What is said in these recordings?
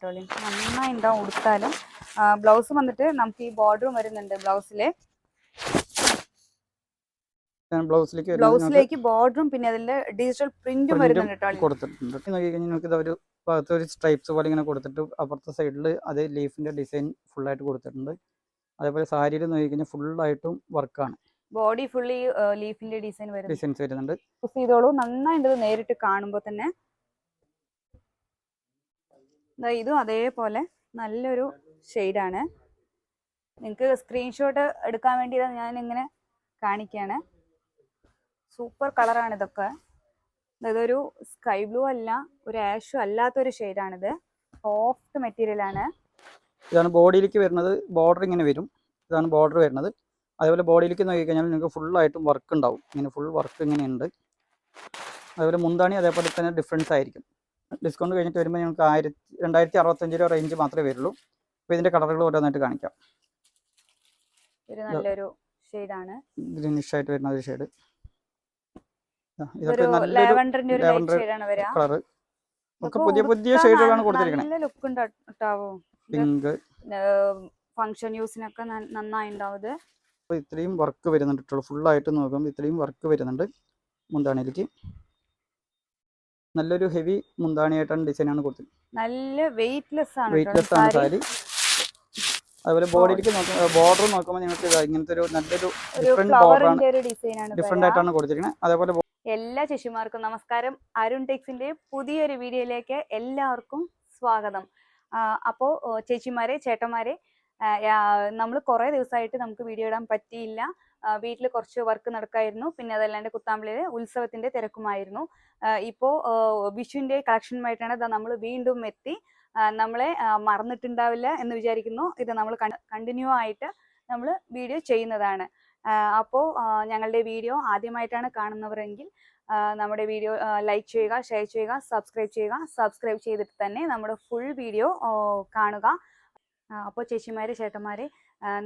ഇട്ടോളി. നന്നായി ഉണ്ടാവും ഉടുത്താലും ബ്ലൗസ് വന്നിട്ട് നമുക്ക് ഈ ബോർഡറും വരുന്നുണ്ട് ബ്ലൗസിൽ. ബ്ലൗസിലേക്ക് ബ്ലൗസിലേക്ക് ബോർഡറും പിന്നെ അതിന്റെ ഡിജിറ്റൽ പ്രിന്റും വരുന്നുണ്ട് കൊടുത്തിട്ടുണ്ട്. നിങ്ങൾക്ക് ഇതൊരു ഭാഗത്ത് ഒരു സ്ട്രൈപ്സ് പോലെ ഇങ്ങനെ കൊടുത്തിട്ട് അപ്പുറത്തെ സൈഡിൽ അത് ലീഫിന്റെ ഡിസൈൻ ഫുൾ ആയിട്ട് കൊടുത്തിട്ടുണ്ട്. അതേപോലെ സാരിയിൽ നോക്കി കഴിഞ്ഞാൽ ഫുള്ളായിട്ടും വർക്കാണ് ബോഡി ഫുള്ളി ലീഫിന്റെ ഡിസൈൻ വരുന്നുണ്ട്. ഡിസൈൻസ് വരുന്നുണ്ട്. ചെയ്തോളൂ. നന്നായിട്ട് നേരിട്ട് കാണുമ്പോൾ തന്നെ ഇതും അതേപോലെ നല്ലൊരു ഷെയ്ഡാണ്. നിങ്ങൾക്ക് സ്ക്രീൻഷോട്ട് എടുക്കാൻ വേണ്ടി ഞാൻ ഇങ്ങനെ കാണിക്കുകയാണ് സൂപ്പർ കളറാണ് ഇതൊക്കെ. ഇതൊരു സ്കൈ ബ്ലൂ അല്ല ഒരു ആഷും അല്ലാത്തൊരു ഷെയ്ഡാണിത്. സോഫ്റ്റ് മെറ്റീരിയൽ ആണ് ഇതാണ് ബോഡിയിലേക്ക് വരുന്നത് ബോർഡർ ഇങ്ങനെ വരും. ഇതാണ് ബോർഡർ വരുന്നത്. അതേപോലെ ബോഡിയിലേക്ക് നോക്കി കഴിഞ്ഞാൽ നിങ്ങൾക്ക് ഫുള്ളായിട്ടും വർക്ക് ഉണ്ടാവും. ഇങ്ങനെ ഫുൾ വർക്ക് ഇങ്ങനെ ഉണ്ട് അതേപോലെ മുന്താണി അതേപോലെ തന്നെ ഡിഫറൻസ് ആയിരിക്കും. ഡിസ്കൗണ്ട് കഴിഞ്ഞിട്ട് വരുമ്പോൾ ഞങ്ങൾക്ക് ആയിരത്തി രണ്ടായിരത്തി അറുപത്തഞ്ച് രൂപ റേഞ്ച് മാത്രമേ വരുള്ളൂ. അപ്പോൾ ഇതിന്റെ കളറുകൾ ഓരോന്നായിട്ട് കാണിക്കാം. ഒരു നല്ലൊരു ഷെയ്ഡാണ്. ഗ്രീനിഷ് ആയിട്ട് വരുന്ന ഒരു ഷെയ്ഡ്. ഒരു ഇതൊക്കെ നല്ലൊരു കളറ്. ഒക്കെ പുതിയ പുതിയ ഷെയ്ഡുകളാണ് കൊടുത്തിരിക്കുന്നത് നല്ല ലുക്ക് പിങ്ക്. ഫങ്ഷൻ യൂസിനൊക്കെ നന്നായി ഉണ്ടാവും അപ്പോൾ ഇത്രയും വർക്ക് വരുന്നുണ്ട് കേട്ടോ. ഫുള്ളായിട്ട് നോക്കുമ്പോൾ ഇത്രയും വർക്ക് വരുന്നുണ്ട്. മുന്താണിയിലേക്ക്. നല്ലൊരു ഹെവി മുന്താണിയായിട്ടാണ് ഡിസൈനാണ് കൊടുത്തത് നല്ല വെയിറ്റ്ലെസ് ആണ് വെയിറ്റ്ലെസ് ആണ് സാരി. അതുപോലെ ബോഡിയിലേക്ക് നോക്കുമ്പോൾ ബോർഡർ നോക്കുമ്പോൾ നിങ്ങൾക്ക് ഇങ്ങനത്തെ ഒരു നല്ലൊരു ഡിഫറെന്റ് ബോർഡറാണ് ഡിഫറെന്റ് ആയിട്ടാണ് കൊടുത്തിരിക്കുന്നത്. അതേപോലെ എല്ലാ ശിശുമാർക്കും നമസ്കാരം. അരുൺ ടെക്സിന്റെ പുതിയൊരു വീഡിയോയിലേക്ക് എല്ലാവർക്കും സ്വാഗതം. അപ്പോൾ ചേച്ചിമാരെ ചേട്ടന്മാരെ നമ്മൾ കുറേ ദിവസമായിട്ട് നമുക്ക് വീഡിയോ ഇടാൻ പറ്റിയില്ല. വീട്ടിൽ കുറച്ച് വർക്ക് നടക്കായിരുന്നു. പിന്നെ അതല്ലാണ്ട് കുത്താമ്പിളിയിൽ ഉത്സവത്തിന്റെ തിരക്കുമായിരുന്നു. ഇപ്പോൾ വിഷുവിന്റെ കളക്ഷനുമായിട്ടാണ് നമ്മൾ വീണ്ടും എത്തി. നമ്മളെ മറന്നിട്ടുണ്ടാവില്ല എന്ന് വിചാരിക്കുന്നു. ഇത് നമ്മൾ കണ്ടിന്യൂ ആയിട്ട് നമ്മൾ വീഡിയോ ചെയ്യുന്നതാണ്. അപ്പോൾ ഞങ്ങളുടെ വീഡിയോ ആദ്യമായിട്ടാണ് കാണുന്നവരെങ്കിൽ നമ്മുടെ വീഡിയോ ലൈക്ക് ചെയ്യുക ഷെയർ ചെയ്യുക സബ്സ്ക്രൈബ് ചെയ്യുക. സബ്സ്ക്രൈബ് ചെയ്തിട്ട് തന്നെ നമ്മുടെ ഫുൾ വീഡിയോ കാണുക. അപ്പോൾ ചേച്ചിമാരെ ചേട്ടന്മാരെ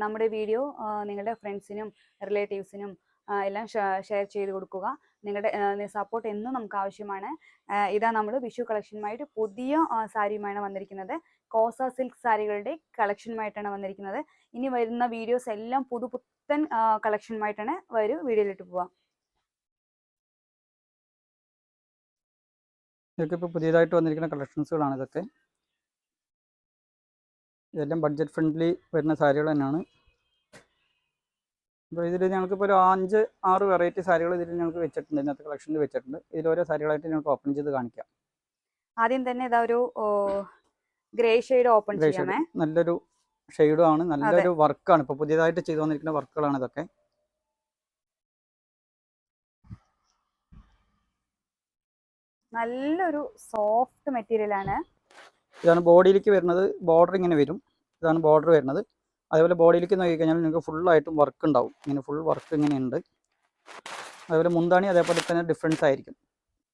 നമ്മുടെ വീഡിയോ നിങ്ങളുടെ ഫ്രണ്ട്സിനും റിലേറ്റീവ്സിനും എല്ലാം ഷെയർ ചെയ്ത് കൊടുക്കുക. നിങ്ങളുടെ സപ്പോർട്ട് എന്നും നമുക്ക് ആവശ്യമാണ്. ഇതാ നമ്മൾ വിഷു കളക്ഷനുമായിട്ട് പുതിയ സാരിയുമാണ് വന്നിരിക്കുന്നത്. കോസ സിൽക്ക് സാരികളുടെ കളക്ഷനുമായിട്ടാണ് വന്നിരിക്കുന്നത്. ഇനി വരുന്ന വീഡിയോസ് എല്ലാം പുതുപുത്തൻ കളക്ഷനുമായിട്ടാണ് വരും വീഡിയോയിലിട്ട് പോവാം. ഇതൊക്കെ ഇപ്പോൾ പുതിയതായിട്ട് വന്നിരിക്കുന്ന കളക്ഷൻസുകളാണ് ഇതൊക്കെ. ഇതെല്ലാം ബഡ്ജറ്റ് ഫ്രണ്ട്ലി വരുന്ന സാരികൾ തന്നെയാണ്. അപ്പോൾ ഇതിൽ ഞങ്ങൾക്കിപ്പോൾ ഒരു അഞ്ച് ആറ് വെറൈറ്റി സാരികൾ ഇതിൽ ഞങ്ങൾക്ക് വെച്ചിട്ടുണ്ട്. ഇന്നത്തെ കളക്ഷനിൽ വെച്ചിട്ടുണ്ട്. ഇതിൽ ഓരോ സാരികളായിട്ട് ഞങ്ങൾക്ക് ഓപ്പൺ ചെയ്ത് കാണിക്കാം. ആദ്യം തന്നെ ഇതാ ഒരു ഗ്രേ ഷെയ്ഡ് ഓപ്പൺ ചെയ്യാമേ. നല്ലൊരു ഷെയ്ഡും ആണ്. നല്ലൊരു വർക്കാണ് ഇപ്പോൾ പുതിയതായിട്ട് ചെയ്തു വന്നിരിക്കുന്ന വർക്കുകളാണ് ഇതൊക്കെ. നല്ലൊരു സോഫ്റ്റ് മെറ്റീരിയൽ ആണ്. ഇതാണ് ബോഡിയിലേക്ക് വരുന്നത്. ബോർഡർ ഇങ്ങനെ വരും. ഇതാണ് ബോർഡർ വരുന്നത്. അതേപോലെ ബോഡിയിലേക്ക് നോക്കി കഴിഞ്ഞാൽ നിങ്ങൾക്ക് ഫുള്ളായിട്ടും വർക്ക് ഉണ്ടാവും. ഇങ്ങനെ ഫുൾ വർക്ക് ഇങ്ങനെയുണ്ട് അതേപോലെ മുന്താണി അതേപോലെ തന്നെ ഡിഫറൻസ് ആയിരിക്കും.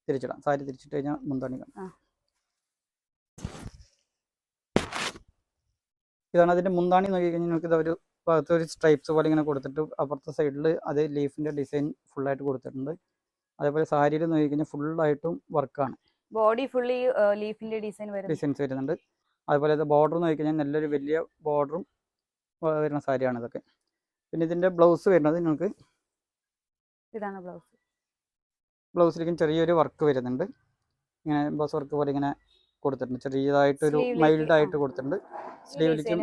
തിരിച്ചിടാം. സാരി തിരിച്ചിട്ട് കഴിഞ്ഞാൽ മുന്താണി കാണാം. ഇതാണ് അതിന്റെ മുന്താണി നോക്കി കഴിഞ്ഞാൽ നിങ്ങൾക്ക് ഇതൊരു ഭാഗത്ത് ഒരു സ്ട്രൈപ്സ് പോലെ ഇങ്ങനെ കൊടുത്തിട്ട് അപ്പുറത്തെ സൈഡിൽ അതേ ലീഫിന്റെ ഡിസൈൻ ഫുള്ളായിട്ട് കൊടുത്തിട്ടുണ്ട്. അതേപോലെ സാരിയിൽ നോക്കി കഴിഞ്ഞാൽ ഫുള്ളായിട്ടും വർക്കാണ് ബോഡി ഫുള്ളി ലീഫിന്റെ ഡിസൈൻ ഡിസൈൻസ് വരുന്നുണ്ട്. അതുപോലെ ഇത് ബോർഡർ നോക്കിക്കഴിഞ്ഞാൽ നല്ലൊരു വലിയ ബോർഡറും വരുന്ന സാരിയാണ് ഇതൊക്കെ. പിന്നെ ഇതിന്റെ ബ്ലൗസ് വരുന്നത് നിങ്ങൾക്ക് ഇതാണ് ബ്ലൗസ് ബ്ലൗസിലേക്കും ചെറിയൊരു വർക്ക് വരുന്നുണ്ട്. ഇങ്ങനെ ബ്ലൗസ് വർക്ക് പോലെ ഇങ്ങനെ കൊടുത്തിട്ടുണ്ട്. ചെറിയതായിട്ടൊരു ഒരു മൈൽഡ് ആയിട്ട് കൊടുത്തിട്ടുണ്ട്. സ്ലീവിലേക്കും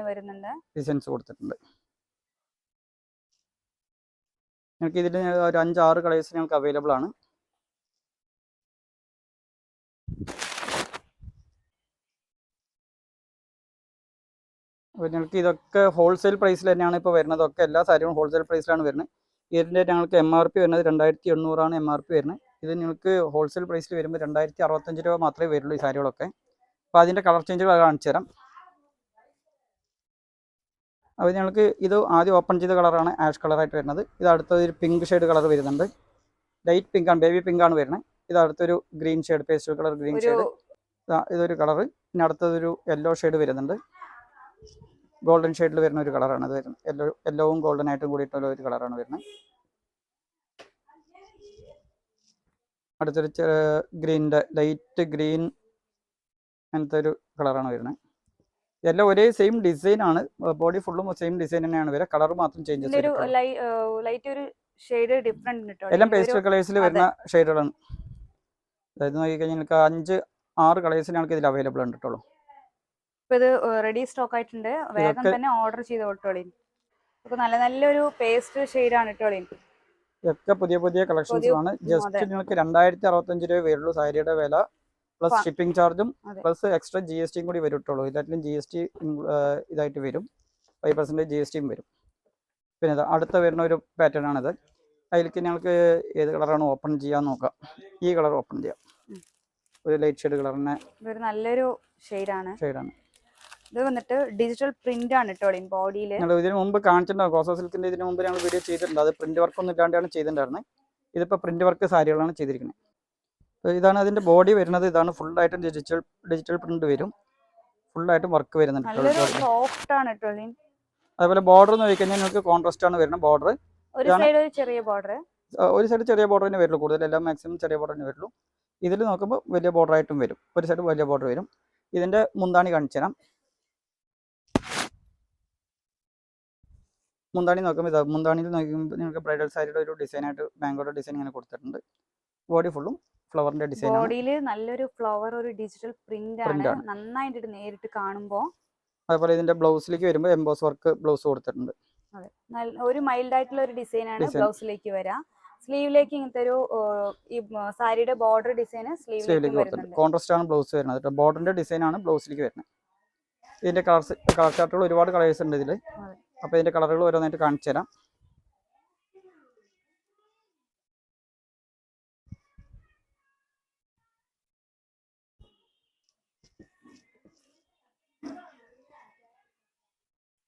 ഡിസൈൻസ് കൊടുത്തിട്ടുണ്ട്. നിങ്ങൾക്ക് ഇതിൽ ഒരു അഞ്ചാറ് കളേഴ്സ് ഞങ്ങൾക്ക് അവൈലബിൾ ആണ്. അപ്പോൾ ഞങ്ങൾക്ക് ഇതൊക്കെ ഹോൾസെയിൽ പ്രൈസിൽ തന്നെയാണ് ഇപ്പോൾ വരുന്നത്. ഒക്കെ എല്ലാ സാരികളും ഹോൾസെയിൽ പ്രൈസിലാണ് വരുന്നത്. ഇതിന്റെ ഞങ്ങൾക്ക് എം ആർ പി വരുന്നത് രണ്ടായിരത്തി എണ്ണൂറാണ് എം ആർ പി വരുന്നത്. ഇത് നിങ്ങൾക്ക് ഹോൾസെയിൽ പ്രൈസിൽ വരുമ്പോൾ രണ്ടായിരത്തി അറുപത്തഞ്ച് രൂപ മാത്രമേ വരുള്ളൂ ഈ സാരികളൊക്കെ. അപ്പോൾ അതിന്റെ കളർ ചേഞ്ചുകൾ കാണിച്ചു തരാം. അപ്പോൾ ഞങ്ങൾക്ക് ഇത് ആദ്യം ഓപ്പൺ ചെയ്ത കളറാണ് ആഷ് കളറായിട്ട് വരുന്നത്. ഇത് അടുത്തൊരു ഒരു പിങ്ക് ഷെയ്ഡ് കളർ വരുന്നുണ്ട്. ലൈറ്റ് പിങ്ക് ആണ് ബേബി പിങ്ക് ആണ് വരുന്നത്. ഇത് അടുത്തൊരു green shade pastel colour green shade ഇതൊരു കളർ പിന്നെ അടുത്തതൊരു യെല്ലോ ഷെയ്ഡ് വരുന്നുണ്ട്. ഗോൾഡൻ ഷെയ്ഡിൽ വരുന്ന ഒരു കളറാണ് അത് വരുന്നത്. യെല്ലോ യെല്ലോവും ഗോൾഡൻ ആയിട്ടും കൂടിയിട്ടുള്ള ഒരു കളറാണ് വരുന്നത്. അടുത്തൊരു ഗ്രീനിന്റെ ലൈറ്റ് ഗ്രീൻ അങ്ങനത്തെ ഒരു കളറാണ് വരുന്നത്. എല്ലാം ഒരേ സെയിം ഡിസൈൻ ആണ്. ബോഡി ഫുള്ളും സെയിം ഡിസൈൻ തന്നെയാണ് വരിക. കളർ മാത്രം ചേഞ്ചസ് ഇതിന്റെ ലൈറ്റ് ഒരു ഷെയ്ഡ് ഡിഫറെന്റ് എല്ലാം പേസ്റ്റൽ കളേഴ്സിൽ വരുന്ന ഷെയ്ഡുകളാണ്. അതായത് നോക്കിക്കഴിഞ്ഞാൽ കഴിഞ്ഞാൽ അഞ്ച് ആറ് ഞങ്ങൾക്ക് ഇതിൽ അവൈലബിൾ ഉണ്ട് കേട്ടോ ഇപ്പൊ ഇത് റെഡി സ്റ്റോക്ക് ആയിട്ടുണ്ട്. വേഗം തന്നെ ഓർഡർ ചെയ്ത് കൊടുത്തോളി ഇപ്പൊ നല്ല നല്ലൊരു പേസ്റ്റ് ഷെയ്ഡാണ് ഇട്ടോളി ഇതൊക്കെ പുതിയ പുതിയ കളക്ഷൻസ് ആണ്. ജസ്റ്റ് നിങ്ങൾക്ക് രണ്ടായിരത്തി അറുപത്തഞ്ച് രൂപ വരുള്ളൂ സാരിയുടെ വില. പ്ലസ് ഷിപ്പിംഗ് ചാർജും പ്ലസ് എക്സ്ട്രാ ജി എസ് ടിയും കൂടി വരുട്ടുള്ളൂ. ഇതായിട്ടും ജി എസ് ടി ഇതായിട്ട് വരും. ഫൈവ് പെർസെന്റേജ് ജി എസ് ടിയും വരും. പിന്നെ അടുത്ത വരുന്ന ഒരു പാറ്റേൺ ആണിത്. അതിലേക്ക് ഞങ്ങൾക്ക് ഏത് കളറാണ് ഓപ്പൺ ചെയ്യാൻ നോക്കാം. ഈ കളർ ഓപ്പൺ ചെയ്യാം. ഒരു ലൈറ്റ് ഷെയ്ഡ് കളറിനെ നല്ലൊരു ഷെയ്ഡാണ് ഷെയ്ഡാണ് ഇത് വന്നിട്ട് ഡിജിറ്റൽ പ്രിന്റ് ആണ് ഇട്ടോളി ബോഡിയിൽ ഞങ്ങൾ ഇതിന് മുമ്പ് കാണിച്ചിട്ടുണ്ടാവും കോസോ സിൽക്കിന്റെ ഇതിന് മുമ്പ് ഞങ്ങൾ വീഡിയോ ചെയ്തിട്ടുണ്ട്. അത് പ്രിന്റ് വർക്ക് ഒന്നും ഇല്ലാണ്ടാണ് ചെയ്തിട്ടുണ്ടായിരുന്നത് ഇതിപ്പോ പ്രിന്റ് വർക്ക് സാരികളാണ് ചെയ്തിരിക്കുന്നത് ഇതാണ് അതിന്റെ ബോഡി വരുന്നത്. ഇതാണ് ഫുൾ ആയിട്ടും ഡിജിറ്റൽ ഡിജിറ്റൽ പ്രിന്റ് വരും ഫുൾ ആയിട്ട് വർക്ക് വരുന്നുണ്ട് സോഫ്റ്റ് ആണ് ട്ടോ അതുപോലെ ബോർഡർ എന്ന് കഴിഞ്ഞാൽ നിങ്ങൾക്ക് കോൺട്രാസ്റ്റ് ആണ് വരുന്നത് ബോർഡർ ഒരു സൈഡ് ഒരു ചെറിയ ബോർഡർ ഒരു സൈഡ് ചെറിയ ബോർഡർ തന്നെ വരുള്ളൂ. കൂടുതൽ എല്ലാം മാക്സിമം ചെറിയ ബോർഡർ തന്നെ വരുള്ളൂ. ഇതിൽ നോക്കുമ്പോൾ വലിയ ബോർഡർ ആയിട്ടും വരും. ഒരു സൈഡ് വലിയ ബോർഡർ വരും. ഇതിന്റെ മുന്താണി കാണിച്ചു തരാം മുന്താണി നോക്കുമ്പോൾ ഇതാ മുന്താണിയിൽ നോക്കുമ്പോൾ നിങ്ങൾക്ക് ബ്രൈഡൽ സാരിയുടെ ഒരു ഡിസൈനായിട്ട് ബാങ്കോടെ ഡിസൈൻ ഇങ്ങനെ കൊടുത്തിട്ടുണ്ട്. ബോഡി ഫുള്ളും ഫ്ലവറിന്റെ ഡിസൈൻ ബോഡിയിൽ നല്ലൊരു ഫ്ലവർ ഒരു ഡിജിറ്റൽ പ്രിന്റ് ആണ്. നന്നായിട്ട് നേരിട്ട് കാണുമ്പോൾ അതുപോലെ ഇതിന്റെ ബ്ലൗസിലേക്ക് വരുമ്പോൾ എംബോസ് വർക്ക് ബ്ലൗസ് കൊടുത്തിട്ടുണ്ട്. ഒരു മൈൽഡ് ആയിട്ടുള്ള ഒരു ഡിസൈൻ ആണ്. ബ്ലൗസിലേക്ക് വരാം. സ്ലീവിലേക്ക് ഇങ്ങനത്തെ ഒരു ഈ സാരിയുടെ ബോർഡർ ഡിസൈൻ സ്ലീവിലേക്ക് വരുന്നുണ്ട്. കോൺട്രാസ്റ്റ് ആണ് ബ്ലൗസ് വരുന്നത് ബോർഡറിന്റെ ഡിസൈൻ ആണ് ബ്ലൗസിലേക്ക് വരുന്നത്. ഇതിന്റെ കളർ കളർ ചാർട്ടുകൾ ഒരുപാട് കളേഴ്സ് ഉണ്ട് ഇതിൽ. അപ്പോൾ ഇതിന്റെ കളറുകൾ ഓരോന്നായിട്ട് കാണിച്ചു തരാം.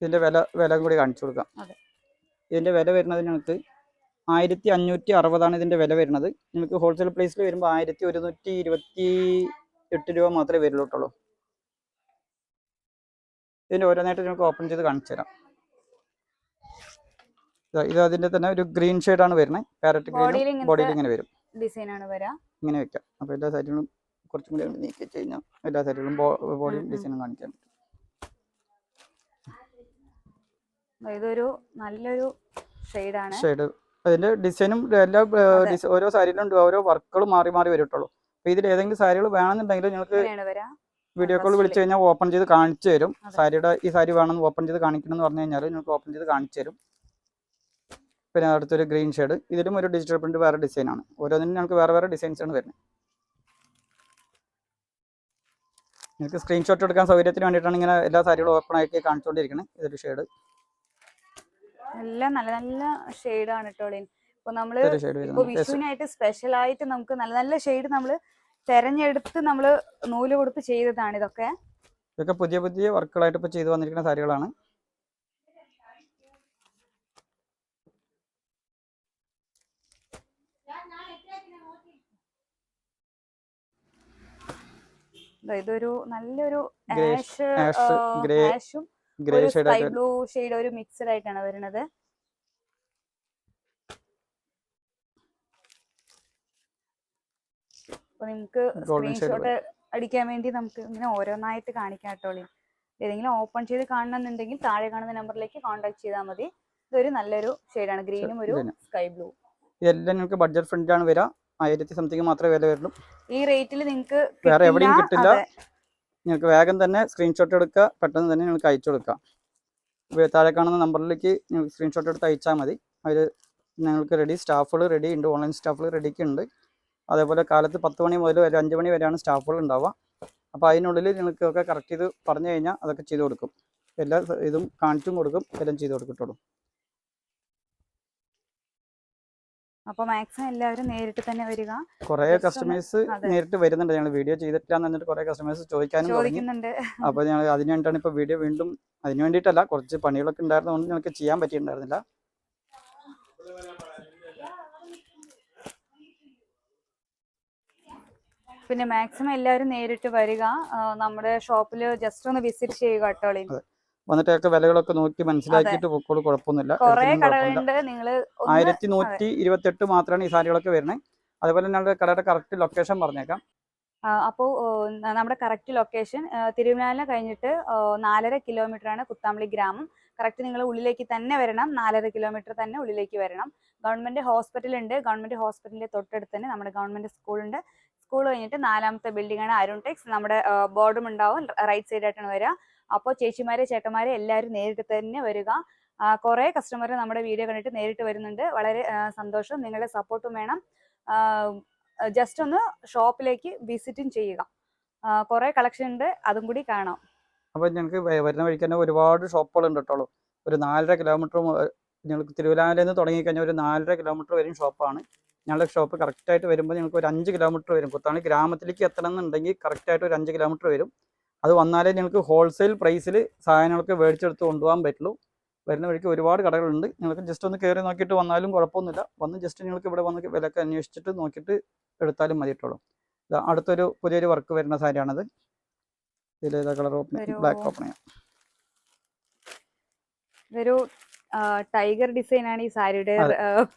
ഇതിന്റെ വില വില കൂടി കാണിച്ചു കൊടുക്കാം. ഇതിന്റെ വില വരുന്നത് ഞങ്ങൾക്ക് ആയിരത്തി അഞ്ഞൂറ്റി അറുപതാണ് ഇതിന്റെ വില വരുന്നത്. നിങ്ങൾക്ക് ഹോൾസെയിൽ പ്രൈസിൽ വരുമ്പോൾ ആയിരത്തി ഒരുന്നൂറ്റി ഇരുപത്തി എട്ട് രൂപ മാത്രമേ വരുള്ളൂ ഇതിന്റെ ഓരോന്നായിട്ട് നമുക്ക് ഓപ്പൺ ചെയ്ത് കാണിച്ചു തരാം. ഇതാ, അതിന്റെ തന്നെ ഒരു ഗ്രീൻ ഷെയ്ഡ് ആണ് വരുന്നത് പാരറ്റ് ഗ്രീൻ ബോഡിയിൽ ഇങ്ങനെ വരും. ഡിസൈൻ ആണ് വരാ. ഇങ്ങനെ വെക്കാം. അപ്പോൾ എല്ലാ സൈഡിലും കുറച്ചും കൂടി നീക്കി കഴിഞ്ഞാൽ എല്ലാ സൈഡിലും ബോഡിയും ഡിസൈൻ കാണിക്കാം ഡിസൈനും കാണിക്കാൻ പറ്റും. ഇതൊരു നല്ലൊരു ഷെയ്ഡാണ്. ഷെയ്ഡ്. അതിന്റെ ഡിസൈനും എല്ലാ ഓരോ സാരിയിലും ഓരോ വർക്കുകൾ മാറി മാറി വരട്ടുള്ളൂ അപ്പൊ ഇതിൽ ഏതെങ്കിലും സാരികൾ വേണമെന്നുണ്ടെങ്കിൽ നിങ്ങൾക്ക് വീഡിയോ കോൾ വിളിച്ചു കഴിഞ്ഞാൽ ഓപ്പൺ ചെയ്ത് കാണിച്ചു തരും. സാരിയുടെ ഈ സാരി വേണമെന്ന് ഓപ്പൺ ചെയ്ത് കാണിക്കണം എന്ന് പറഞ്ഞു കഴിഞ്ഞാൽ നിങ്ങൾക്ക് ഓപ്പൺ ചെയ്ത് കാണിച്ചു തരും. പിന്നെ അടുത്തൊരു ഗ്രീൻ ഷെയ്ഡ് ഇതിലും ഒരു ഡിജിറ്റൽ പ്രിന്റ് വേറെ ഡിസൈനാണ് ഓരോന്നിനും ഞങ്ങൾക്ക് വേറെ വേറെ ഡിസൈൻസ് ആണ് വരുന്നത്. നിങ്ങൾക്ക് സ്ക്രീൻഷോട്ട് എടുക്കാൻ സൗകര്യത്തിന് വേണ്ടിയിട്ടാണ് ഇങ്ങനെ എല്ലാ സാരികളും ഓപ്പൺ ആക്കി കാണിച്ചുകൊണ്ടിരിക്കുന്നത് ഇതൊരു ഷെയ്ഡ് നല്ല നല്ല നല്ല ഷെയ്ഡാണ് ആണ് ഇപ്പൊ നമ്മൾ ഇപ്പോ വിഷുവിനായിട്ട് സ്പെഷ്യൽ ആയിട്ട് നമുക്ക് നല്ല നല്ല ഷെയ്ഡ് നമ്മൾ തെരഞ്ഞെടുത്ത് നമ്മൾ നൂൽ കൊടുത്ത് ചെയ്തതാണ് ഇതൊക്കെ. ഇതൊക്കെ പുതിയ പുതിയ വർക്കുകളായിട്ട് ഇപ്പോ ചെയ്തു വന്നിരിക്കുന്ന സാരികളാണ്. ഇതൊരു നല്ലൊരു ആഷ് ബ്ലൂ ഷെയ്ഡ് ഒരു മിക്സഡ് ആയിട്ടാണ് വരുന്നത്. നിങ്ങൾക്ക് സ്ക്രീൻഷോട്ട് അടിക്കാൻ വേണ്ടി നമുക്ക് ഇങ്ങനെ ഓരോന്നായിട്ട് കാണിക്കാം കേട്ടോളി ഏതെങ്കിലും ഓപ്പൺ ചെയ്ത് കാണണമെന്നുണ്ടെങ്കിൽ താഴെ കാണുന്ന നമ്പറിലേക്ക് കോൺടാക്ട് ചെയ്താൽ മതി. ഇതൊരു നല്ലൊരു ഷെയ്ഡാണ്. ഗ്രീനും ഒരു സ്കൈ ബ്ലൂ. ഇതെല്ലാം നിങ്ങൾക്ക് ബഡ്ജറ്റ് ഫ്രണ്ടിലാണ് വരിക ആയിരത്തി സംതിങ് മാത്രമേ വില വരുള്ളൂ. ഈ റേറ്റിൽ നിങ്ങൾക്ക് വേറെ എവിടെയും കിട്ടില്ല. നിങ്ങൾക്ക് വേഗം തന്നെ സ്ക്രീൻഷോട്ട് എടുക്കുക. പെട്ടെന്ന് തന്നെ നിങ്ങൾക്ക് അയച്ചു കൊടുക്കാം താഴെ കാണുന്ന നമ്പറിലേക്ക് നിങ്ങൾക്ക് സ്ക്രീൻഷോട്ട് എടുത്ത് അയച്ചാൽ മതി. അവർ ഞങ്ങൾക്ക് റെഡി സ്റ്റാഫുകൾ റെഡി ഉണ്ട്. ഓൺലൈൻ സ്റ്റാഫുകൾ റെഡിക്ക് ഉണ്ട്. അതേപോലെ കാലത്ത് പത്ത് മണി മുതൽ ഒരു അഞ്ച് മണി വരെയാണ് സ്റ്റാഫുകൾ ഉണ്ടാവുക. അപ്പോൾ അതിനുള്ളിൽ നിങ്ങൾക്ക് ഒക്കെ കറക്റ്റ് ചെയ്ത് പറഞ്ഞു കഴിഞ്ഞാൽ അതൊക്കെ ചെയ്ത് കൊടുക്കും. എല്ലാ ഇതും കാണിച്ചും കൊടുക്കും. എല്ലാം ചെയ്ത് കൊടുക്കട്ടുള്ളൂ അപ്പൊ മാക്സിമം എല്ലാവരും നേരിട്ട് തന്നെ വരിക. കുറേ കസ്റ്റമേഴ്സ് നേരിട്ട് വരുന്നുണ്ട്. ഞങ്ങൾ വീഡിയോ ചെയ്തിട്ടില്ല എന്ന് പറഞ്ഞിട്ട് കുറേ കസ്റ്റമേഴ്സ് ചോദിക്കാനും ചോദിക്കുന്നുണ്ട്. അപ്പൊ ഞങ്ങൾ അതിന് ഇപ്പൊ വീഡിയോ വീണ്ടും അതിന് വേണ്ടിയിട്ടല്ല കുറച്ച് പണികളൊക്കെ ഉണ്ടായിരുന്നതുകൊണ്ട് ഞങ്ങൾക്ക് ചെയ്യാൻ പറ്റിയിട്ടുണ്ടായിരുന്നില്ല. പിന്നെ മാക്സിമം എല്ലാവരും നേരിട്ട് വരിക. നമ്മുടെ ഷോപ്പിൽ ജസ്റ്റ് ഒന്ന് വിസിറ്റ് ചെയ്യുക കേട്ടോളി വന്നിട്ടൊക്കെ വിലകളൊക്കെ നോക്കി മനസ്സിലാക്കിയിട്ട് പൊക്കോളൂ കുഴപ്പമൊന്നുമില്ല. ആയിരത്തി നൂറ്റി ഇരുപത്തെട്ട് മാത്രമാണ് ഈ സാരികളൊക്കെ വരുന്നത് അതുപോലെ ഞങ്ങളുടെ കടയുടെ കറക്റ്റ് ലൊക്കേഷൻ പറഞ്ഞേക്കാം. അപ്പോൾ നമ്മുടെ കറക്റ്റ് ലൊക്കേഷൻ തിരുവനാല കഴിഞ്ഞിട്ട് നാലര കിലോമീറ്റർ ആണ് കുത്താമ്പളി ഗ്രാമം. കറക്റ്റ് നിങ്ങൾ ഉള്ളിലേക്ക് തന്നെ വരണം. നാലര കിലോമീറ്റർ തന്നെ ഉള്ളിലേക്ക് വരണം. ഗവൺമെന്റ് ഹോസ്പിറ്റൽ ഉണ്ട്. ഗവൺമെന്റ് ഹോസ്പിറ്റലിന്റെ തൊട്ടടുത്ത് തന്നെ നമ്മുടെ ഗവൺമെന്റ് സ്കൂളുണ്ട് സ്കൂൾ കഴിഞ്ഞിട്ട് നാലാമത്തെ ബിൽഡിംഗ് ആണ് അരുൺ ടെക്സ്. നമ്മുടെ ബോർഡും ഉണ്ടാവും. റൈറ്റ് സൈഡായിട്ടാണ് വരിക. അപ്പോൾ ചേച്ചിമാരെ ചേട്ടന്മാരെ എല്ലാവരും നേരിട്ട് തന്നെ വരിക. കുറേ കസ്റ്റമർ നമ്മുടെ വീഡിയോ കണ്ടിട്ട് നേരിട്ട് വരുന്നുണ്ട്. വളരെ സന്തോഷം. നിങ്ങളുടെ സപ്പോർട്ടും വേണം. ജസ്റ്റ് ഒന്ന് ഷോപ്പിലേക്ക് വിസിറ്റും ചെയ്യുക. കുറേ കളക്ഷൻ ഉണ്ട്. അതും കൂടി കാണാം. അപ്പോൾ ഞങ്ങൾക്ക് വരുന്ന വഴിക്ക് തന്നെ ഒരുപാട് ഷോപ്പുകൾ ഉണ്ട് കേട്ടോളൂ ഒരു നാലര കിലോമീറ്റർ ഞങ്ങൾക്ക് തിരുവല്ലാമലയിൽ നിന്ന് തുടങ്ങി കഴിഞ്ഞാൽ ഒരു നാലര കിലോമീറ്റർ വരും ഷോപ്പാണ് ഞങ്ങളുടെ ഷോപ്പ് കറക്റ്റായിട്ട് വരുമ്പോൾ ഞങ്ങൾക്ക് ഒരു അഞ്ച് കിലോമീറ്റർ വരും. കുത്താണി ഗ്രാമത്തിലേക്ക് എത്തണം എന്നുണ്ടെങ്കിൽ കറക്റ്റായിട്ട് ഒരു അഞ്ച് കിലോമീറ്റർ വരും. അത് വന്നാലേ ഞങ്ങൾക്ക് ഹോൾസെയിൽ പ്രൈസിൽ സാധനങ്ങളൊക്കെ മേടിച്ചെടുത്ത് കൊണ്ടുപോകാൻ പറ്റുള്ളൂ. വരുന്ന വഴിക്ക് ഒരുപാട് കടകളുണ്ട്. നിങ്ങൾക്ക് ജസ്റ്റ് ഒന്ന് കയറി നോക്കിയിട്ട് വന്നാലും കുഴപ്പമൊന്നുമില്ല. വന്ന് ജസ്റ്റ് നിങ്ങൾക്ക് ഇവിടെ വന്ന് വിലക്ക് അന്വേഷിച്ചിട്ട് നോക്കിയിട്ട് എടുത്താലും മതി കേട്ടോളൂ ഇതാ അടുത്തൊരു പുതിയൊരു വർക്ക് വരുന്ന സാരിയാണത്. ഇതിലേതാ കളർ ഓപ്പൺ ബ്ലാക്ക് ഓപ്പൺ ചെയ്യാം. ടൈഗർ ഡിസൈൻ ആണ് ഈ സാരിയുടെ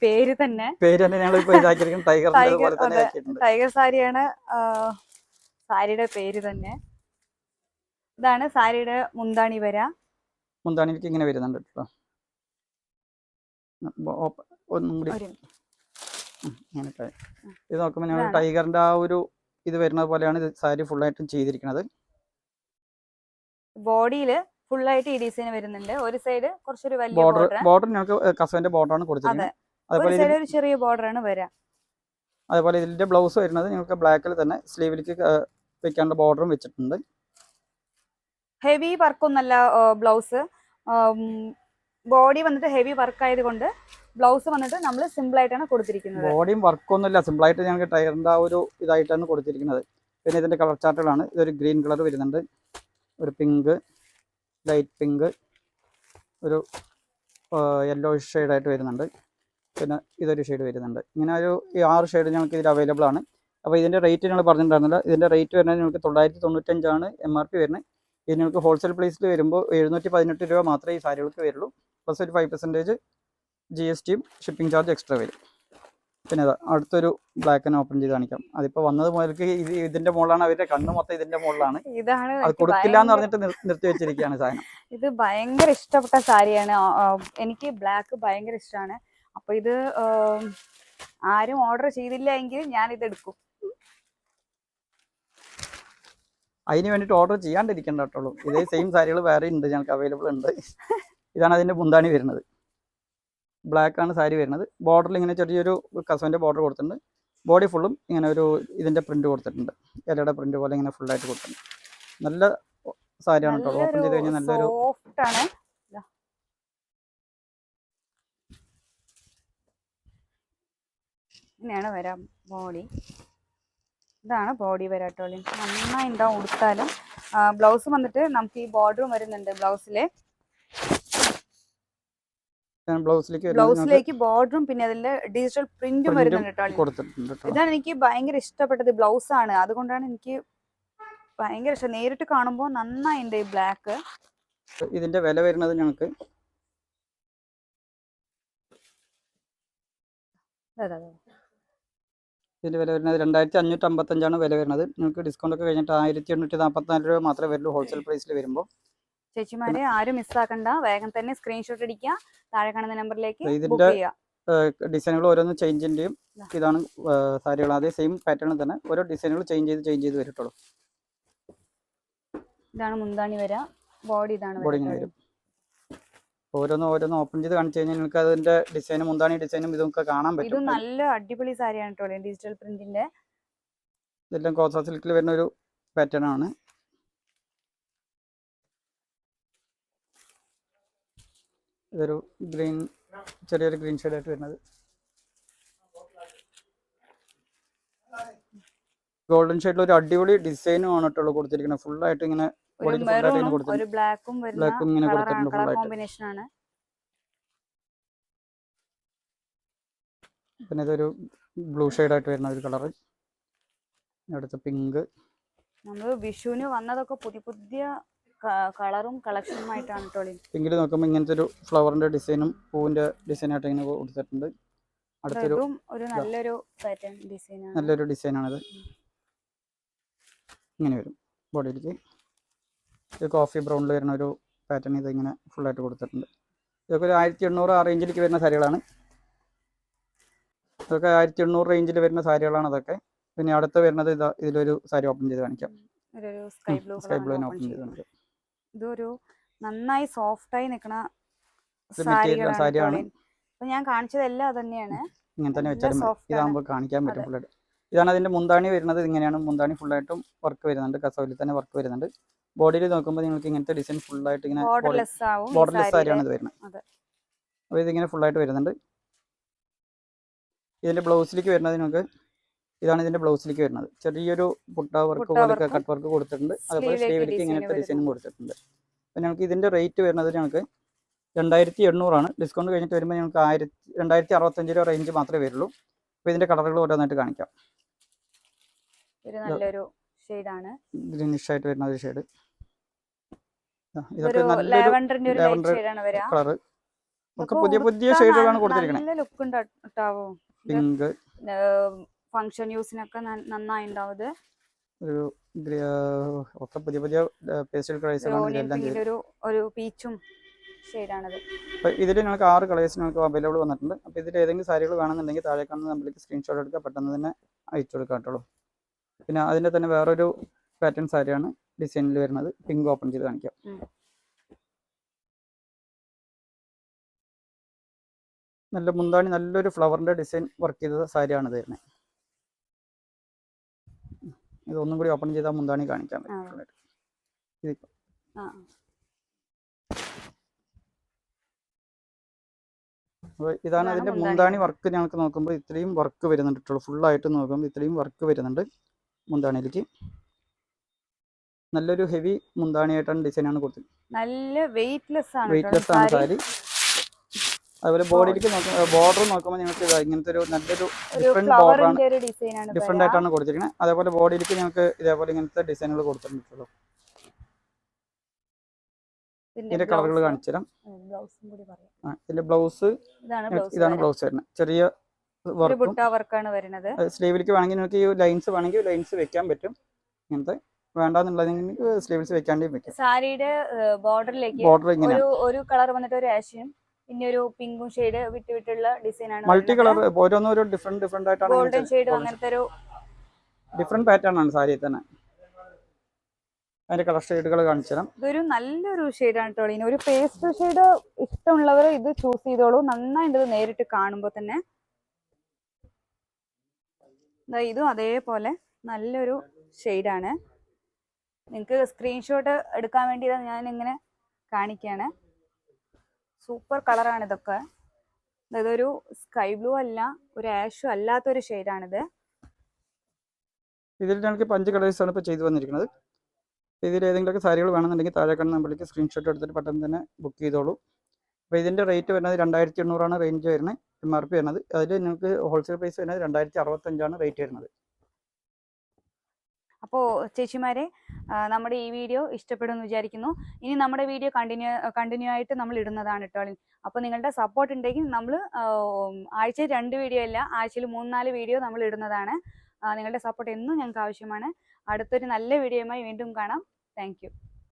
പേര് തന്നെ. പേര് തന്നെ ഞങ്ങൾ ഇപ്പോൾ ഇതാക്കിയിരിക്കുന്നത് ടൈഗർ. ടൈഗർ സാരിയാണ് സാരിയുടെ പേര് തന്നെ. ഇതാണ് സാരിയുടെ മുന്താണി വര. മുന്താണിക്ക് ഇങ്ങനെ വരുന്നുണ്ട് കേട്ടോ. ഒന്നും കൂടി. ഇത് നോക്കുമ്പോൾ ഞങ്ങൾ ടൈഗറിന്റെ ആ ഒരു ഇത് വരുന്നത് പോലെയാണ് ഇത് സാരി ഫുള്ളായിട്ടും ചെയ്തിരിക്കുന്നത്. ബോഡിയിൽ ഫുൾ ആയിട്ട് ഈ ഡിസൈൻ വരുന്നുണ്ട്. ഒരു സൈഡ് കുറച്ചൊരു വലിയ ബോർഡർ ബോർഡർ ഞങ്ങൾക്ക് കസവന്റെ ബോർഡർ ആണ് കൊടുത്തിരിക്കുന്നത് അതുപോലെ ഒരു ചെറിയ ബോർഡർ ആണ് വരാ. അതുപോലെ ഇതിന്റെ ബ്ലൗസ് വരുന്നത് ഞങ്ങൾക്ക് ബ്ലാക്കിൽ തന്നെ സ്ലീവിലേക്ക് വെക്കാനുള്ള ബോർഡറും വെച്ചിട്ടുണ്ട്. ഹെവി വർക്കൊന്നല്ല ബ്ലൗസ്. ബോഡി വന്നിട്ട് ഹെവി വർക്ക് ആയതുകൊണ്ട് ബ്ലൗസ് വന്നിട്ട് നമ്മൾ സിമ്പിൾ ആയിട്ടാണ് കൊടുത്തിരിക്കുന്നത്. ബോഡിയും വർക്കൊന്നുമില്ല സിമ്പിളായിട്ട് ഞങ്ങൾക്ക് ടയറിന്റെ ആ ഒരു ഇതായിട്ടാണ് കൊടുത്തിരിക്കുന്നത്. പിന്നെ ഇതിന്റെ കളർ ചാർട്ടുകളാണ്. ഇതൊരു ഗ്രീൻ കളർ വരുന്നുണ്ട്. ഒരു പിങ്ക് ലൈറ്റ് പിങ്ക് ഒരു യെല്ലോ ആയിട്ട് വരുന്നുണ്ട്. പിന്നെ ഇതൊരു ഷെയ്ഡ് വരുന്നുണ്ട്. ഇങ്ങനെ ഒരു ആറ് ഷെയ്ഡ് ഞങ്ങൾക്ക് ഇതിൽ അവൈലബിൾ ആണ്. അപ്പോൾ ഇതിന്റെ റേറ്റ് ഞങ്ങൾ പറഞ്ഞിട്ടുണ്ടായിരുന്നില്ല. ഇതിന്റെ റേറ്റ് വരുന്നത് ഞങ്ങൾക്ക് തൊള്ളായിരത്തി തൊണ്ണൂറ്റഞ്ചാണ് എം ആർ പി വരുന്നത്. ഇത് നിങ്ങൾക്ക് ഹോൾസെയിൽ പ്രൈസിൽ വരുമ്പോൾ എഴുന്നൂറ്റി പതിനെട്ട് രൂപ മാത്രമേ ഈ സാരികൾക്ക് വരുള്ളൂ. പ്ലസ് ഒരു ഫൈവ് പെർസെന്റേജ് ജി എസ് ടിയും ഷിപ്പിംഗ് ചാർജ് എക്സ്ട്രാ വരും. പിന്നെ അതാ അടുത്തൊരു ബ്ലാക്ക് ആൻഡ് ഓപ്പൺ ചെയ്ത് കാണിക്കാം. അതിപ്പോ വന്നത് മുതൽക്ക് ഇത് ഇതിന്റെ മുകളിലാണ് അവരുടെ കണ്ണ് മൊത്തം ഇതിന്റെ മുകളിലാണ്. ഇതാണ് അത് കൊടുക്കില്ല എന്ന് പറഞ്ഞിട്ട് നിർത്തി വെച്ചിരിക്കുകയാണ് സാധനം. ഇത് ഭയങ്കര ഇഷ്ടപ്പെട്ട സാരിയാണ്. എനിക്ക് ബ്ലാക്ക് ഭയങ്കര ഇഷ്ടമാണ്. അപ്പൊ ഇത് ആരും ഓർഡർ ചെയ്തില്ല എങ്കിൽ ഞാൻ ഇത് എടുക്കും അതിന് വേണ്ടിയിട്ട് ഓർഡർ ചെയ്യാണ്ടിരിക്കണ്ട കേട്ടുള്ളൂ ഇതേ സെയിം സാരികൾ വേറെ ഉണ്ട് ഞങ്ങൾക്ക് അവൈലബിൾ ഉണ്ട്. ഇതാണ് അതിന്റെ മുന്താണി വരുന്നത്. ബ്ലാക്ക് ആണ് സാരി വരുന്നത്. ബോർഡറിൽ ഇങ്ങനെ ചെറിയൊരു കസവിന്റെ ബോർഡർ കൊടുത്തിട്ടുണ്ട്. ബോഡി ഫുള്ളും ഇങ്ങനെ ഒരു ഇതിന്റെ പ്രിന്റ് കൊടുത്തിട്ടുണ്ട്. ഇലയുടെ പ്രിന്റ് പോലെ ഇങ്ങനെ ഫുള്ളായിട്ട് കൊടുത്തിട്ടുണ്ട്. നല്ല സാരിയാണ് കേട്ടോ. ഓപ്പൺ ചെയ്ത് കഴിഞ്ഞാൽ നല്ലൊരു. ഇങ്ങനെയാണ് വരാം ബോഡി ഇതാണ് ബോഡി വരാട്ടോളി നന്നായി ഉണ്ടാവും ഉടുത്താലും ബ്ലൗസ് വന്നിട്ട് നമുക്ക് ഈ ബോർഡറും വരുന്നുണ്ട് ബ്ലൗസിലെ ബ്ലൗസിലേക്ക് ബ്ലൗസിലേക്ക് ബോർഡറും പിന്നെ അതിൽ ഡിജിറ്റൽ പ്രിന്റും വരുന്നുണ്ട് കേട്ടോ. ഇതാണ് എനിക്ക് ഭയങ്കര ഇഷ്ടപ്പെട്ടത് ബ്ലൗസ് ആണ്. അതുകൊണ്ടാണ് എനിക്ക് ഭയങ്കര ഇഷ്ടം. നേരിട്ട് കാണുമ്പോൾ നന്നായിണ്ട് ഈ ബ്ലാക്ക് ഇതിന്റെ വില വരുന്നത് ഞങ്ങൾക്ക് ഇതിന്റെ വില വരുന്നത് രണ്ടായിരത്തി അഞ്ഞൂറ്റി അമ്പത്തഞ്ചാണ് വില വരുന്നത്. നിങ്ങൾക്ക് ഡിസ്കൗണ്ട് ഒക്കെ കഴിഞ്ഞിട്ട് ആയിരത്തി എണ്ണൂറ്റി നാൽപ്പത്തിനാല് രൂപ മാത്രമേ വരുള്ളൂ ഹോൾസെയിൽ പ്രൈസിൽ വരുമ്പോൾ ചേച്ചിമാരെ ആരും മിസ്സാക്കണ്ട വേഗം തന്നെ സ്ക്രീൻഷോട്ട് അടിക്കുക. താഴെ കാണുന്ന നമ്പറിലേക്ക് ഇതിന്റെ ബുക്ക് ചെയ്യുക. ഡിസൈനുകൾ ഓരോന്ന് ചേഞ്ച് ദാ. ഇതാണ് സാരികൾ. അതേ സെയിം പാറ്റേൺ തന്നെ. ഓരോ ഡിസൈനുകൾ ചേഞ്ച് ചെയ്ത് ചേഞ്ച് ചെയ്ത് വരട്ടുള്ളൂ ഇതാണ് മുന്താണി വര. ബോഡി ഇതാണ് ബോഡി. വരും. ഓരോന്ന് ഓരോന്ന് ഓപ്പൺ ചെയ്ത് കാണിച്ചു കഴിഞ്ഞാൽ നിങ്ങൾക്ക് അതിന്റെ ഡിസൈനും മുന്താണി ഡിസൈനും ഇതൊക്കെ കാണാൻ പറ്റും. ഇത് നല്ല അടിപൊളി സാരിയാണ് കേട്ടോ ഡിജിറ്റൽ പ്രിന്റിന്റെ ഇതെല്ലാം കോസ സിൽക്കിൽ വരുന്ന ഒരു പാറ്റേൺ ആണ്. ഇതൊരു ഗ്രീൻ ചെറിയൊരു ഗ്രീൻ ആയിട്ട് വരുന്നത്. ഗോൾഡൻ ഷെയ്ഡിൽ ഒരു അടിപൊളി ഡിസൈനും ആണ് കേട്ടോ കൊടുത്തിരിക്കുന്നത്. ഫുൾ ആയിട്ട് ഇങ്ങനെ ഒരു മെറൂണും ബ്ലാക്കും വരുന്ന കളർ കോമ്പിനേഷൻ ആണ്. പിന്നെ ഇതൊരു ബ്ലൂ ഷെയ്ഡ് ആയിട്ട് വരുന്ന ഒരു കളർ അടുത്ത പിങ്ക് നമ്മൾ വിഷുവിന് വന്നതൊക്കെ പുതിയ പുതിയ കളറും കളക്ഷനുമായിട്ടാണ് ആയിട്ടാണ് പിങ്കിൽ നോക്കുമ്പോൾ ഇങ്ങനത്തെ ഒരു ഫ്ലവറിന്റെ ഡിസൈനും പൂവിന്റെ ഡിസൈൻ ആയിട്ട് ഇങ്ങനെ കൊടുത്തിട്ടുണ്ട്. അടുത്തൊരു ഒരു നല്ലൊരു പാറ്റേൺ ഡിസൈനാണ് നല്ലൊരു ഡിസൈനാണിത് ഇങ്ങനെ വരും. ബോഡിയിലേക്ക് ഇത് കോഫി ബ്രൗണിൽ വരുന്ന ഒരു പാറ്റേൺ ഇത് ഇങ്ങനെ ഫുള്ളായിട്ട് കൊടുത്തിട്ടുണ്ട്. ഇതൊക്കെ ഒരു ആയിരത്തി എണ്ണൂറ് ആ റേഞ്ചിലേക്ക് വരുന്ന സാരികളാണ്. ഇതൊക്കെ ആയിരത്തി എണ്ണൂറ് റേഞ്ചിൽ വരുന്ന സാരികളാണ് അതൊക്കെ പിന്നെ അടുത്ത് വരുന്നത് ഇതാ ഇതിലൊരു സാരി ഓപ്പൺ ചെയ്ത് കാണിക്കാം. സ്കൈ ബ്ലൂ ഓപ്പൺ ചെയ്ത് ഇതൊരു നന്നായി സോഫ്റ്റായി നിൽക്കുന്ന സാരിയാണ്. അപ്പൊ ഞാൻ കാണിച്ചതെല്ലാം അത് തന്നെയാണ് ഇങ്ങനെ തന്നെ വെച്ചാലും ഇതാകുമ്പോൾ കാണിക്കാൻ പറ്റും ഫുള്ളായിട്ട് ഇതാണ് അതിന്റെ മുന്താണി വരുന്നത്. ഇങ്ങനെയാണ് മുന്താണി ഫുള്ളായിട്ടും വർക്ക് വരുന്നുണ്ട്. കസവിൽ തന്നെ വർക്ക് വരുന്നുണ്ട്. ബോഡിയിൽ നോക്കുമ്പോൾ നിങ്ങൾക്ക് ഇങ്ങനത്തെ ഡിസൈൻ ഫുൾ ആയിട്ട് ഇങ്ങനെ ബോർഡർലെസ് സാരിയാണ് ഇത് വരുന്നത്. അപ്പോൾ ഇതിങ്ങനെ ആയിട്ട് വരുന്നുണ്ട്. ഇതിന്റെ ബ്ലൗസിലേക്ക് വരുന്നത് നിങ്ങൾക്ക് ഇതാണ് ഇതിന്റെ ബ്ലൗസിലേക്ക് വരുന്നത്. ചെറിയൊരു പുട്ട വർക്ക് പുട്ട പോലെ work ഉം കട്ട് വർക്ക് കൊടുത്തിട്ടുണ്ട് അതുപോലെ സ്ലീവിലേക്ക് ഇങ്ങനത്തെ ഡിസൈനും കൊടുത്തിട്ടുണ്ട്. അപ്പോൾ ഞങ്ങൾക്ക് ഇതിന്റെ റേറ്റ് വരുന്നത് ഞങ്ങൾക്ക് രണ്ടായിരത്തി എണ്ണൂറാണ് ഡിസ്കൗണ്ട് കഴിഞ്ഞിട്ട് വരുമ്പോൾ ഞങ്ങൾക്ക് ആയിരത്തി രണ്ടായിരത്തി അറുപത്തഞ്ച് രൂപ റേഞ്ച് മാത്രമേ വരുള്ളൂ. അപ്പോൾ ഇതിന്റെ കളറുകൾ ഓരോന്നായിട്ട് കാണിക്കാം. ഒരു നല്ലൊരു ഷെയ്ഡാണ് ഗ്രീനിഷ് ആയിട്ട് വരുന്ന ഒരു ഷെയ്ഡ് ഇതൊക്കെ നല്ലൊരു കളർ ഒക്കെ പുതിയ പുതിയ ഷെയ്ഡുകളാണ് കൊടുത്തിരിക്കുന്നത് നല്ല ലുക്ക് ഉണ്ടാവോ? പിങ്ക് ഫംഗ്ഷൻ യൂസിനൊക്കെ നന്നായി ഉണ്ടാവും ഇത്? ഒരു ഒക്കെ പുതിയ പുതിയ പേസ്റ്റൽ കളേഴ്സുകളാണ് ഒരു ഒരു പീച്ചും ഷെയ്ഡാണത് അപ്പോൾ ഇതിൽ ഞങ്ങൾക്ക് ആറ് കളേഴ്സ് ഞങ്ങൾക്ക് അവൈലബിൾ വന്നിട്ടുണ്ട്. അപ്പോൾ ഇതിൽ ഏതെങ്കിലും സാരികൾ വേണമെന്നുണ്ടെങ്കിൽ താഴെ കാണുന്ന നമ്പറിലേക്ക് സ്ക്രീൻഷോട്ട് എടുക്കുക. പെട്ടെന്ന് തന്നെ അയച്ചു കൊടുക്കാം കേട്ടോ. പിന്നെ അതിന്റെ തന്നെ വേറൊരു പാറ്റേൺ സാരിയാണ്. ഡിസൈനിൽ വരുന്നത് പിങ്ക് ഓപ്പൺ ചെയ്ത് കാണിക്കാം. നല്ല മുന്താണി നല്ലൊരു ഫ്ലവറിന്റെ ഡിസൈൻ വർക്ക് ചെയ്ത സാരിയാണ് ഇത് വരുന്നത്. ഒന്നും കൂടി ഓപ്പൺ ചെയ്താൽ മുന്താണി കാണിക്കാൻ. പറ്റും. ഇതാണ് അതിന്റെ മുന്താണി. വർക്ക് ഞങ്ങൾക്ക് നോക്കുമ്പോൾ ഇത്രയും വർക്ക് വരുന്നുണ്ട്. ഫുൾ ഫുള്ളായിട്ട് നോക്കുമ്പോൾ ഇത്രയും വർക്ക് വരുന്നുണ്ട് മുന്താണിയിലേക്ക്. നല്ലൊരു ഹെവി മുന്താണിയായിട്ടാണ് ഡിസൈനാണ് കൊടുത്തത്. നല്ല വെയിറ്റ്ലെസ് ആണ് വെയിറ്റ്ലെസ് ആണ് സാരി. അതുപോലെ ബോഡിയിലേക്ക് ബോർഡർ നോക്കുമ്പോൾ നിങ്ങൾക്ക് ഇങ്ങനത്തെ ഒരു നല്ലൊരു ഡിഫറെന്റ് ഡിസൈൻ ആണ് ഡിഫറെന്റ് ആയിട്ടാണ് കൊടുത്തിരിക്കുന്നത് അതേപോലെ ബോഡിയിലേക്ക് നിങ്ങൾക്ക് ഇതേപോലെ ഇങ്ങനത്തെ ഡിസൈനുകൾ കൊടുത്തിട്ടുണ്ട് ഇതിന്റെ കളറുകൾ കാണിച്ചു തരാം. ബ്ലൗസും കൂടി പറയാം. ആ, ഇതിന്റെ ബ്ലൗസ് ഇതാണ് ബ്ലൗസ് വരുന്നത്. ചെറിയ വർക്ക് വർക്കും വർക്കാണ് വരുന്നത്. സ്ലീവിലേക്ക് വേണമെങ്കിൽ നിങ്ങൾക്ക് ഈ ലൈൻസ് വേണമെങ്കിൽ ലൈൻസ് വെക്കാൻ പറ്റും. ഇങ്ങനത്തെ വേണ്ടാന്നുള്ളതെങ്കിൽ സ്ലീവ്സ് വെക്കാണ്ടേയും വെക്കാം സാരിയുടെ ബോർഡറിലേക്ക് ബോർഡർ ഇങ്ങനെ ഒരു ഒരു കളർ വന്നിട്ട് ഒരു ആഷും പിന്നെ ഒരു പിങ്കും ഷെയ്ഡ് വിട്ട് വിട്ടുള്ള ഡിസൈൻ ആണ് മൾട്ടി കളർ ഓരോന്നും ഒരു ഡിഫറെന്റ് ഡിഫറെന്റ് ഗോൾഡൻ ആയിട്ടാണ് ഷെയ്ഡ് അങ്ങനത്തെ ഒരു ഡിഫറെന്റ് പാറ്റേൺ ആണ് സാരി തന്നെ. അതിന്റെ കളർ ഷെയ്ഡുകൾ കാണിച്ചു തരാം ഇതൊരു നല്ലൊരു ഷെയ്ഡാണ് കേട്ടോ ഇനി ഒരു പേസ്റ്റ് ഷെയ്ഡ് ഇഷ്ടമുള്ളവർ ഇത് ചൂസ് ചെയ്തോളൂ. നന്നായിട്ട് ഇത് നേരിട്ട് കാണുമ്പോൾ തന്നെ ഇതും അതേപോലെ നല്ലൊരു ഷെയ്ഡാണ് നിങ്ങൾക്ക് സ്ക്രീൻഷോട്ട് എടുക്കാൻ വേണ്ടി ഞാൻ ഇങ്ങനെ കാണിക്കുകയാണ് സൂപ്പർ കളറാണ് ഇതൊക്കെ. ഇതൊരു സ്കൈ ബ്ലൂ അല്ല ഒരു ആഷും അല്ലാത്തൊരു ഷെയ്ഡാണിത് ഇതിൽ ഞങ്ങൾക്ക് പഞ്ച് അഞ്ച് കളേഴ്സ് ആണ് ഇപ്പോൾ ചെയ്തു വന്നിരിക്കുന്നത്. ഇതിൽ ഏതെങ്കിലുമൊക്കെ സാരികൾ വേണമെന്നുണ്ടെങ്കിൽ താഴെ കാണുന്ന നമ്പറിലേക്ക് സ്ക്രീൻഷോട്ട് എടുത്തിട്ട് പെട്ടെന്ന് തന്നെ ബുക്ക് ചെയ്തോളൂ. അപ്പോൾ ഇതിന്റെ റേറ്റ് വരുന്നത് രണ്ടായിരത്തി എണ്ണൂറാണ് റേഞ്ച് വരുന്നത് എം ആർ പി വരുന്നത്. അതിൽ നിങ്ങൾക്ക് ഹോൾസെയിൽ പ്രൈസ് വരുന്നത് രണ്ടായിരത്തി അറുപത്തഞ്ചാണ് റേറ്റ് വരുന്നത്. അപ്പോൾ ചേച്ചിമാരെ നമ്മുടെ ഈ വീഡിയോ ഇഷ്ടപ്പെടുമെന്ന് വിചാരിക്കുന്നു. ഇനി നമ്മുടെ വീഡിയോ കണ്ടിന്യൂ കണ്ടിന്യൂ ആയിട്ട് നമ്മൾ ഇടുന്നതാണ് കേട്ടോ അപ്പോൾ നിങ്ങളുടെ സപ്പോർട്ട് ഉണ്ടെങ്കിൽ നമ്മൾ ആഴ്ചയിൽ രണ്ട് വീഡിയോ അല്ല ആഴ്ചയിൽ മൂന്ന് നാല് വീഡിയോ നമ്മൾ ഇടുന്നതാണ്. നിങ്ങളുടെ സപ്പോർട്ട് എന്നും ഞങ്ങൾക്ക് ആവശ്യമാണ്. അടുത്തൊരു നല്ല വീഡിയോയുമായി വീണ്ടും കാണാം. താങ്ക്